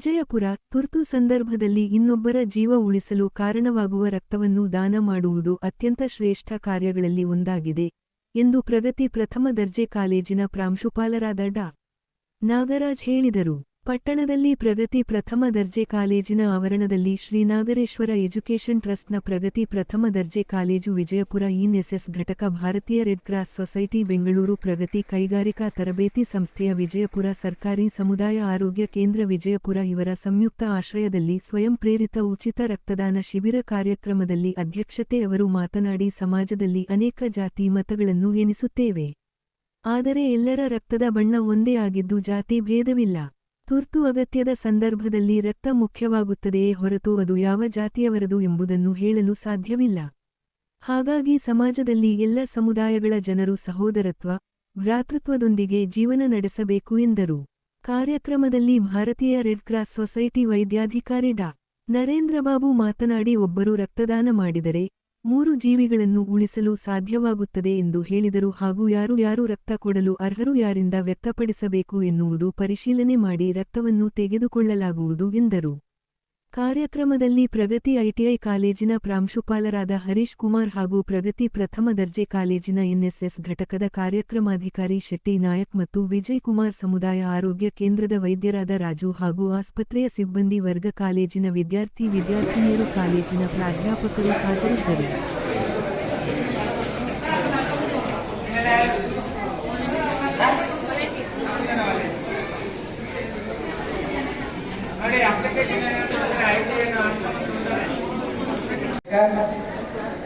ವಿಜಯಪುರ, ತುರ್ತು ಸಂದರ್ಭದಲ್ಲಿ ಇನ್ನೊಬ್ಬರ ಜೀವ ಉಳಿಸಲು ಕಾರಣವಾಗುವ ರಕ್ತವನ್ನು ದಾನ ಮಾಡುವುದು ಅತ್ಯಂತ ಶ್ರೇಷ್ಠ ಕಾರ್ಯಗಳಲ್ಲಿ ಒಂದಾಗಿದೆ, ಎಂದು ಪ್ರಗತಿ ಪ್ರಥಮ ದರ್ಜೆ ಕಾಲೇಜಿನ ಪ್ರಾಂಶುಪಾಲರಾದ ಡಾ. ನಾಗರಾಜ್ ಹೇಳಿದರು. ಪಟ್ಟಣದಲ್ಲಿ ಪ್ರಗತಿ ಪ್ರಥಮ ದರ್ಜೆ ಕಾಲೇಜಿನ ಆವರಣದಲ್ಲಿ ಶ್ರೀನಾಗರೇಶ್ವರ ಎಜುಕೇಷನ್ ಟ್ರಸ್ಟ್ನ ಪ್ರಗತಿ ಪ್ರಥಮ ದರ್ಜೆ ಕಾಲೇಜು ವಿಜಯಪುರ ಇನ್ಎಸ್ಎಸ್ ಘಟಕ ಭಾರತೀಯ red cross society Bengaluru Pragati ಕೈಗಾರಿಕಾ ತರಬೇತಿ ಸಂಸ್ಥೆಯ ವಿಜಯಪುರ ಸರ್ಕಾರಿ ಸಮುದಾಯ ಆರೋಗ್ಯ ಕೇಂದ್ರ ವಿಜಯಪುರ ಇವರ ಸಂಯುಕ್ತ ಆಶ್ರಯದಲ್ಲಿ ಸ್ವಯಂ ಪ್ರೇರಿತ ಉಚಿತ ರಕ್ತದಾನ ಶಿಬಿರ ಕಾರ್ಯಕ್ರಮದಲ್ಲಿ ಅಧ್ಯಕ್ಷತೆ ಅವರು ಮಾತನಾಡಿ ಸಮಾಜದಲ್ಲಿ ಅನೇಕ ಜಾತಿ ಮತಗಳನ್ನು ಎಣಿಸುತ್ತೇವೆ. ಆದರೆ ಎಲ್ಲರ ರಕ್ತದ ಬಣ್ಣ ಒಂದೇ ಆಗಿದ್ದು ಜಾತಿ ಭೇದವಿಲ್ಲ. ತುರ್ತು ಅಗತ್ಯದ ಸಂದರ್ಭದಲ್ಲಿ ರಕ್ತ ಮುಖ್ಯವಾಗುತ್ತದೆಯೇ ಹೊರತು ಅದು ಯಾವ ಜಾತಿಯವರದು ಎಂಬುದನ್ನು ಹೇಳಲು ಸಾಧ್ಯವಿಲ್ಲ. ಹಾಗಾಗಿ ಸಮಾಜದಲ್ಲಿ ಎಲ್ಲ ಸಮುದಾಯಗಳ ಜನರು ಸಹೋದರತ್ವ, ಭ್ರಾತೃತ್ವದೊಂದಿಗೆ ಜೀವನ ನಡೆಸಬೇಕು ಎಂದರು. ಕಾರ್ಯಕ್ರಮದಲ್ಲಿ ಭಾರತೀಯ ರೆಡ್ ಕ್ರಾಸ್ ಸೊಸೈಟಿ ವೈದ್ಯಾಧಿಕಾರಿ ಡಾ. ನರೇಂದ್ರಬಾಬು ಮಾತನಾಡಿ ಒಬ್ಬರು ರಕ್ತದಾನ ಮಾಡಿದರೆ ಮೂರು ಜೀವಿಗಳನ್ನು ಉಳಿಸಲು ಸಾಧ್ಯವಾಗುತ್ತದೆ ಎಂದು ಹೇಳಿದರು ಹಾಗೂ ಯಾರು ಯಾರು ರಕ್ತ ಕೊಡಲು ಅರ್ಹರು ಯಾರಿಂದ ವ್ಯಕ್ತಪಡಿಸಬೇಕು ಎನ್ನುವುದು ಪರಿಶೀಲನೆ ಮಾಡಿ ರಕ್ತವನ್ನು ತೆಗೆದುಕೊಳ್ಳಲಾಗುವುದು ಎಂದರು. ಕಾರ್ಯಕ್ರಮದಲ್ಲಿ ಪ್ರಗತಿ ಐಟಿಐ ಕಾಲೇಜಿನ ಪ್ರಾಂಶುಪಾಲರಾದ ಹರೀಶ್ ಕುಮಾರ್ ಹಾಗೂ ಪ್ರಗತಿ ಪ್ರಥಮ ದರ್ಜೆ ಕಾಲೇಜಿನ ಎನ್ಎಸ್ಎಸ್ ಘಟಕದ ಕಾರ್ಯಕ್ರಮಾಧಿಕಾರಿ ಶೆಟ್ಟಿ ನಾಯಕ್ ಮತ್ತು ವಿಜಯ್ ಕುಮಾರ್ ಸಮುದಾಯ ಆರೋಗ್ಯ ಕೇಂದ್ರದ ವೈದ್ಯರಾದ ರಾಜು ಹಾಗೂ ಆಸ್ಪತ್ರೆಯ ಸಿಬ್ಬಂದಿ ವರ್ಗ ಕಾಲೇಜಿನ ವಿದ್ಯಾರ್ಥಿ ವಿದ್ಯಾರ್ಥಿನಿಯರು ಕಾಲೇಜಿನ ಪ್ರಾಧ್ಯಾಪಕರು ಹಾಜರಿದ್ದರು.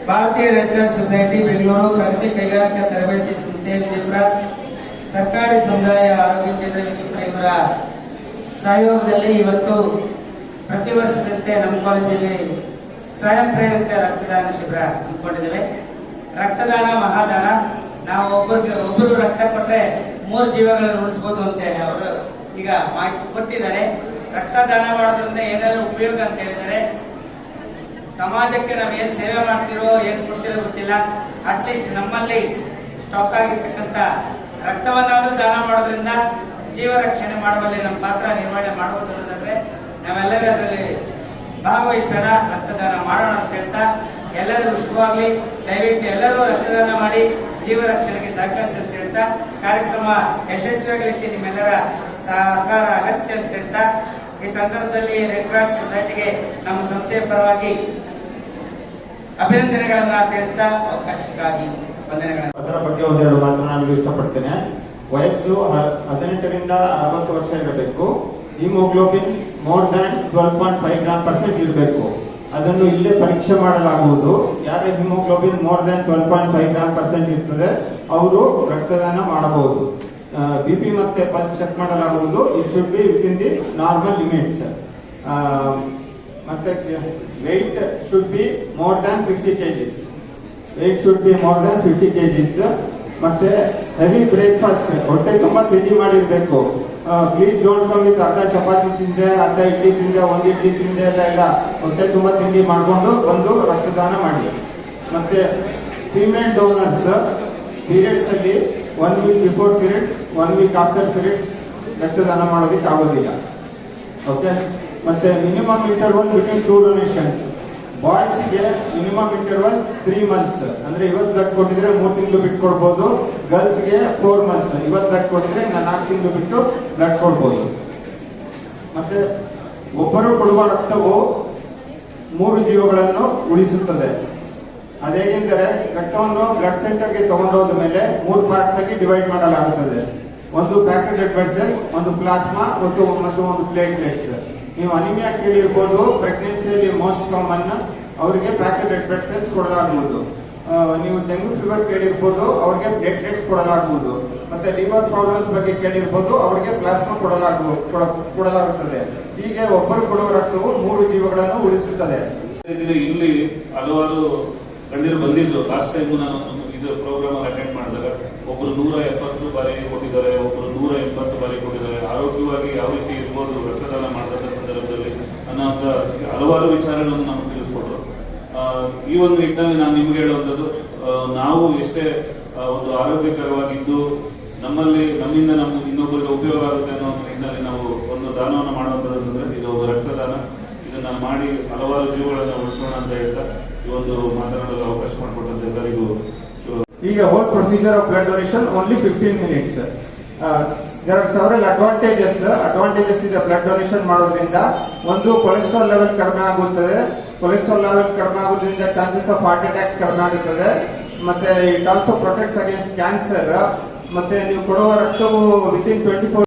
ಭಾರತೀಯ red cross society Bengaluru Pragati ಕೈಗಾರಿಕಾ ತರಬೇತಿ ಸಂಸ್ಥೆ ವಿಜಯಪುರ ಸರ್ಕಾರಿ ಸಮುದಾಯ ಆರೋಗ್ಯ ಕೇಂದ್ರ ವಿಜಯಪುರ ಇವರ ಸಹಯೋಗದಲ್ಲಿ ಇವತ್ತು ಪ್ರತಿ ವರ್ಷದಂತೆ ನಮ್ಮ ಕಾಲೇಜಲ್ಲಿ ಸ್ವಯಂ ಪ್ರೇರಿತ ರಕ್ತದಾನ ಶಿಬಿರ ಹಮ್ಮಿಕೊಂಡಿದ್ದೇವೆ ರಕ್ತದಾನ, ಮಹಾದಾನ, ನಾವು ಒಬ್ಬರಿಗೆ ಒಬ್ಬರು ರಕ್ತ ಕೊಟ್ಟರೆ ಮೂರು ಜೀವಗಳನ್ನು ಉಳಿಸ್ಬೋದು ಅಂತ ಅವರು ಈಗ ಮಾಹಿತಿ ಕೊಟ್ಟಿದ್ದಾರೆ. ರಕ್ತದಾನ ಮಾಡೋದ್ರಿಂದ ಏನೆಲ್ಲ ಉಪಯೋಗ ಅಂತ ಹೇಳಿದರೆ, ಸಮಾಜಕ್ಕೆ ನಾವು ಏನು ಸೇವೆ ಮಾಡ್ತಿರೋ, ಏನ್ ಕೊಡ್ತಿರೋ ಗೊತ್ತಿಲ್ಲ. ಅಟ್ಲೀಸ್ಟ್ ನಮ್ಮಲ್ಲಿ ಸ್ಟಾಕ್ ಆಗಿರ್ತಕ್ಕಂಥ ರಕ್ತವನ್ನಾದ್ರೂ ದಾನ ಮಾಡೋದ್ರಿಂದ ಜೀವ ರಕ್ಷಣೆ ಮಾಡುವಲ್ಲಿ ನಮ್ಮ ಪಾತ್ರ ನಿರ್ವಹಣೆ ಮಾಡಬಹುದು ಅನ್ನೋದಾದ್ರೆ, ನಾವೆಲ್ಲರೂ ಅದರಲ್ಲಿ ಭಾಗವಹಿಸೋಣ, ರಕ್ತದಾನ ಮಾಡೋಣ ಅಂತ ಹೇಳ್ತಾ ಎಲ್ಲರಿಗೂ ಶುಭವಾಗ್ಲಿ. ದಯವಿಟ್ಟು ಎಲ್ಲರೂ ರಕ್ತದಾನ ಮಾಡಿ ಜೀವ ರಕ್ಷಣೆಗೆ ಸಹಕರಿಸಿ ಅಂತ ಹೇಳ್ತಾ, ಕಾರ್ಯಕ್ರಮ ಯಶಸ್ವಿಯಾಗಲಿಕ್ಕೆ ನಿಮ್ಮೆಲ್ಲರ ಸಹಕಾರ ಅಗತ್ಯ ಅಂತ ಹೇಳ್ತಾ ಈ ಸಂದರ್ಭದಲ್ಲಿ ರೆಡ್ ಕ್ರಾಸ್ ಸೊಸೈಟಿಗೆ ನಮ್ಮ ಸಂಸ್ಥೆಯ ಪರವಾಗಿ ಅಭಿನಂದನೆಗಳನ್ನ ತಿಳಿಸ್ತಾ ಅವಕಾಶಕ್ಕಾಗಿ ವಂದನೆಗಳನ್ನು. ಅದರ ಬಗ್ಗೆ ಒಂದೆರಡು ಮಾತನಾಡಲು ಇಷ್ಟಪಡ್ತೇನೆ. ವಯಸ್ಸು ಹದಿನೆಂಟರಿಂದ ಅರವತ್ತು ವರ್ಷ ಇರಬೇಕು. Haemoglobin more than twelve point five gram percent ಇರಬೇಕು. ಅದನ್ನು ಇಲ್ಲೇ ಪರೀಕ್ಷೆ ಮಾಡಲಾಗುವುದು. ಯಾರ haemoglobin more than twelve point five gram percent ಇರ್ತದೆ, ಅವರು ರಕ್ತದಾನ ಮಾಡಬಹುದು. ಬಿ ಪಿ ಮತ್ತೆ ಪಲ್ಸ್ ಚೆಕ್ ಮಾಡಲಾಗುವುದು. It should be within the normal limits ಮತ್ತೆ weight should be more than fifty kgs weight should be more than fifty kgs ಮತ್ತೆ heavy breakfast ಹೊಟ್ಟೆ ತುಂಬಾ ತಿಂಡಿ ಮಾಡಿರ್ಬೇಕು. ಪ್ಲೀಸ್ ಡೋಂಟ್ ಕಮ್ ವಿತ್ ಅರ್ಧ ಚಪಾತಿ ತಿಂದೆ, ಅರ್ಧ ಇಡ್ಲಿ ತಿಂದೆ, ಒಂದ್ ಇಡ್ಲಿ ತಿಂದೆ ಎಲ್ಲ ಇಲ್ಲ ಹೊಟ್ಟೆ ತುಂಬಾ ತಿಂಡಿ ಮಾಡಿಕೊಂಡು ಬಂದು ರಕ್ತದಾನ ಮಾಡಿ. ಮತ್ತೆ ಫಿಮೇಲ್ ಡೋನರ್ಸ್ ಪೀರಿಯಡ್ಸ್ ಅಲ್ಲಿ one week before periods one week after periods ರಕ್ತದಾನ ಮಾಡೋದಕ್ಕೆ ಆಗೋದಿಲ್ಲ. ಓಕೆ ಮತ್ತೆ minimum interval between two donations ಬಾಯ್ಸ್ಗೆ minimum interval three months ಅಂದ್ರೆ ಇವತ್ತು ಬ್ಲಡ್ ಕೊಟ್ಟಿದ್ರೆ ಮೂರು ತಿಂಗಳು ಬಿಟ್ಟು ಕೊಡ್ಬೋದು. ಗರ್ಲ್ಸ್ಗೆ ಫೋರ್ ಮಂತ್ಸ್ ಇವತ್ತು ಬ್ಲಡ್ ಕೊಟ್ಟಿದ್ರೆ ನಾಲ್ಕು ತಿಂಗಳು ಬಿಟ್ಟು ಬ್ಲಡ್ ಕೊಡ್ಬೋದು. ಮತ್ತೆ ಒಬ್ಬರು ಕೊಡುವ ರಕ್ತವು ಮೂರು ಜೀವಗಳನ್ನು ಉಳಿಸುತ್ತದೆ. ಅದೇನೆಂದರೆ ರಕ್ತವನ್ನು ಬ್ಲಡ್ ಸೆಂಟರ್ಗೆ ತಗೊಂಡೋದ ಮೇಲೆ ಮೂರು ಪಾರ್ಟ್ಸ್ ಆಗಿ ಡಿವೈಡ್ ಮಾಡಲಾಗುತ್ತದೆ. ಒಂದು ಪ್ಯಾಕೆಟ್ ರೆಡ್ ಬ್ಲಡ್ ಸೆಲ್ಸ್ ಒಂದು ಪ್ಲಾಸ್ಮಾ ಮತ್ತು ಮತ್ತು ಒಂದು ಪ್ಲೇಟ್ಲೆಟ್ಸ್ ನೀವು ಅನಿಮಿಯಾ ಕೇಳಿರ್ಬೋದು ಪ್ರೆಗ್ನೆನ್ಸಿಯಲ್ಲಿ ಮೋಸ್ಟ್ ಕಾಮನ್ ಅವರಿಗೆ ಪ್ಯಾಕೆಟ್ ರೆಡ್ ಬ್ಲಡ್ ಸೆಲ್ಸ್ ಕೊಡಲಾಗುವುದು ನೀವು ಡೆಂಗು ಫೀವರ್ ಕೇಳಿರ್ಬೋದು, ಅವ್ರಿಗೆ ಪ್ಲೇಟ್ಲೆಟ್ಸ್ ಕೊಡಲಾಗುವುದು ಮತ್ತೆ ಲಿವರ್ ಪ್ರಾಬ್ಲಮ್ಸ್ ಬಗ್ಗೆ ಕೇಳಿರ್ಬೋದು, ಅವರಿಗೆ ಪ್ಲಾಸ್ಮಾ ಕೊಡಲಾಗು, ಕೊಡ- ಕೊಡಲಾಗುತ್ತದೆ. ಹೀಗೆ ಒಬ್ಬರು ಕೊಡುವ ರಕ್ತವು ಮೂರು ಜೀವಗಳನ್ನು ಉಳಿಸುತ್ತದೆ. ಇಲ್ಲಿ ಹಲವಾರು ಗಣ್ಯರು ಬಂದಿದ್ರು. ಲಾಸ್ಟ್ ಟೈಮ್ ನಾನು ಇದು ಪ್ರೋಗ್ರಾಮ್ ಅಟೆಂಡ್ ಮಾಡಿದಾಗ ಒಬ್ರು ನೂರ ಎಪ್ಪತ್ತು ಬಾರಿ ಕೊಟ್ಟಿದ್ದಾರೆ, ಒಬ್ರು ನೂರ ಎಂಬತ್ತು ಬಾರಿ ಕೊಟ್ಟಿದ್ದಾರೆ. ಆರೋಗ್ಯವಾಗಿ ಯಾವ ರೀತಿ ಇರ್ಬೋದು ರಕ್ತದಾನ ಮಾಡಿದಂಥ ಸಂದರ್ಭದಲ್ಲಿ ಅನ್ನೋಂಥ ಹಲವಾರು ವಿಚಾರಗಳನ್ನು ನಮ್ಗೆ ತಿಳಿಸ್ಕೊಟ್ರು. ಈ ಒಂದು ನಿಟ್ಟಿನಲ್ಲಿ ನಾನು ನಿಮ್ಗೆ ಹೇಳುವಂಥದ್ದು ನಾವು ಎಷ್ಟೇ ಒಂದು ಆರೋಗ್ಯಕರವಾಗಿದ್ದು ನಮ್ಮಲ್ಲಿ, ನಮ್ಮಿಂದ ನಮ್ಮ ಇನ್ನೊಬ್ಬರಿಗೆ ಉಪಯೋಗ ಆಗುತ್ತೆ ಅನ್ನೋ ನಿಟ್ಟಿನಲ್ಲಿ ನಾವು ಒಂದು ದಾನವನ್ನು ಮಾಡುವಂತಂದ್ರೆ ಇದು ಒಂದು ರಕ್ತದಾನ. ಇದನ್ನ ಮಾಡಿ ಹಲವಾರು ಜೀವಗಳನ್ನು ಉಳಿಸೋಣ ಅಂತ ಹೇಳ್ತಾ ಮಾತನಾಡಲು ಅವಕಾಶ ಮಾಡಿಕೊಟ್ಟಂತ ಎಲ್ಲರಿಗೂ ಈಗ whole procedure of blood donation only fifteen minutes ಎರಡು ಆರ್ ಸೆವರಲ್ ಅಡ್ವಾಂಟೇಜಸ್ ಅಡ್ವಾಂಟೇಜಸ್ ಇದೆ ಬ್ಲಡ್ ಡೊನೇಷನ್ ಮಾಡೋದ್ರಿಂದ ಒಂದು ಕೊಲೆಸ್ಟ್ರಾಲ್ ಲೆವೆಲ್ ಕಡಿಮೆ ಆಗುತ್ತದೆ. ಕೊಲೆಸ್ಟ್ರಾಲ್ ಲೆವೆಲ್ ಕಡಿಮೆ ಆಗೋದ್ರಿಂದ ಚಾನ್ಸಸ್ ಆಫ್ ಹಾರ್ಟ್ ಅಟ್ಯಾಕ್ಸ್ ಕಡಿಮೆ ಆಗುತ್ತದೆ. ಮತ್ತೆ it also protects against cancer ಮತ್ತೆ ನೀವು ಕೊಡುವ ರಕ್ತವು ವಿತಿನ್ ಟ್ವೆಂಟಿ ಫೋರ್